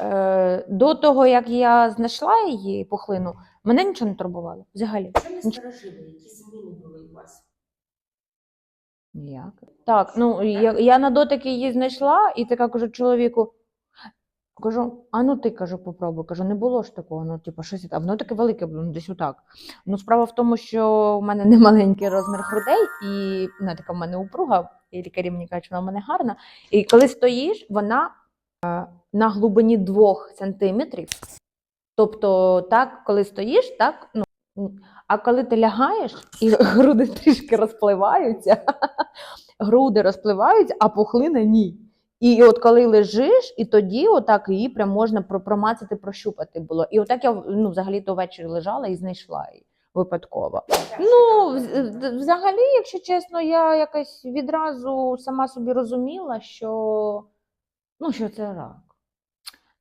Е, до того, як я знайшла її пухлину, мене нічого не турбувало. Взагалі. Що не сторожили? Які зміни були у вас? Ніяк. Так, ну я, я на дотик її знайшла і така кажу чоловіку. Кажу, а ну ти кажу, попробуй. Кажу, не було ж такого. Ну, типу, щось, а воно таке велике було, ну десь отак. Ну, справа в тому, що в мене не маленький розмір грудей, і вона така в мене упруга, і лікарі мені кажуть, що вона в мене гарна. І коли стоїш, вона на глибині двох сантиметрів. Тобто, так, коли стоїш, так. Ну, а коли ти лягаєш, і груди трішки розпливаються, груди розпливаються, а пухлина ні. І от коли лежиш, і тоді отак її прям можна промацати, прощупати було. І отак я ну, взагалі то ввечері лежала і знайшла її випадково. Ну, вз- вз- взагалі, якщо чесно, я якось відразу сама собі розуміла, що, ну, що це рак.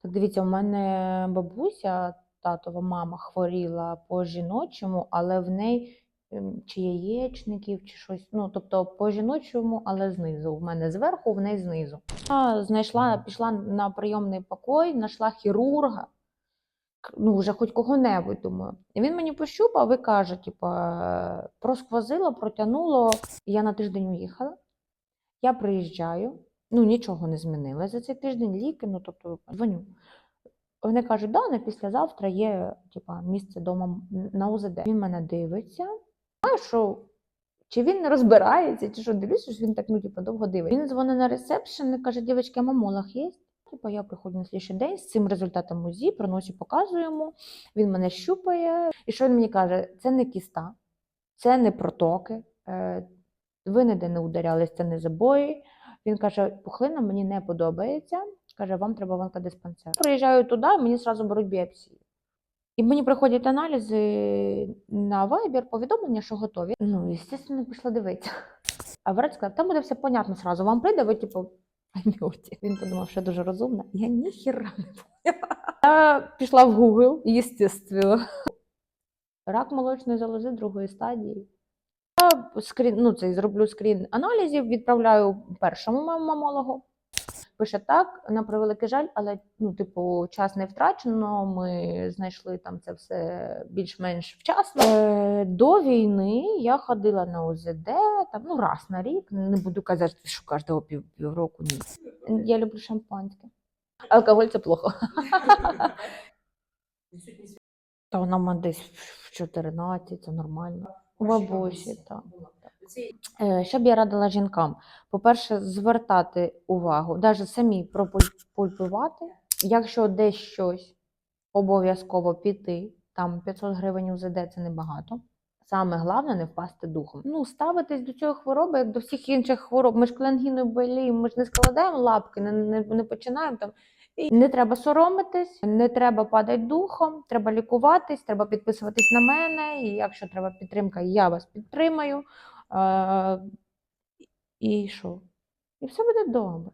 Так дивіться, у мене бабуся, татова мама, хворіла по жіночому, але в неї ем, чи яєчників, чи щось. Ну, тобто по жіночому, але знизу. В мене зверху, в неї знизу. Я знайшла, пішла на прийомний покой, знайшла хірурга. Ну, вже хоч кого-небудь, думаю. І він мені пощупав і каже: типа, просквозило, протягнуло. Я на тиждень уїхала. Я приїжджаю, ну нічого не змінилося за цей тиждень, ліки, ну тобто дзвоню. Вони кажуть, да, на післязавтра є типа, місце вдома на УЗД. Він мене дивиться. Знаю, що чи він не розбирається, чи що дивлюся, що він так ну, типу, довго дивиться. Він дзвонить на ресепшн і каже, дівчатки, а мамолог є? Типа я приходжу на слідчий день з цим результатом УЗІ, приношу, показую йому. Він мене щупає. І що він мені каже? Це не кіста, це не протоки, е, ви ніде не ударялись, це не забої. Він каже, пухлина мені не подобається. Каже, вам треба онкодиспансер. Приїжджаю туди, мені одразу беруть біопсію. І мені приходять аналізи на Viber, повідомлення, що готові. Ну, звісно, пішла дивитися. А врач сказав, там буде все понятно сразу. Вам прийде, ви типу поймете. Він подумав, що дуже розумна. Я ніхіра не поняла. Я пішла в Google, естественно. Рак молочної залози другої стадії. Я скрін, ну, цей, зроблю скрін аналізів, відправляю першому мамологу. Пише так, на превеликий жаль, але ну, типу, час не втрачено. Ми знайшли там це все більш-менш вчасно. Е, до війни я ходила на УЗД там, ну, раз на рік. Не буду казати, що кожного пів, півроку ні. Я люблю шампанське. Алкоголь це плохо. Та вона десь в 14, це нормально. У бабусі, так. Е, Що б я радила жінкам? По-перше, звертати увагу, навіть самі пропульпувати. Якщо десь щось, обов'язково піти. Там 500 гривень УЗД це небагато. Саме головне не впасти духом. Ну, ставитись до цієї хвороби, як до всіх інших хвороб. Ми ж клангіною боліємо, ми ж не складаємо лапки, не, не, не починаємо там. І не треба соромитись, не треба падати духом, треба лікуватись, треба підписуватись на мене. І якщо треба підтримка, я вас підтримаю. Е, і що? І все буде добре.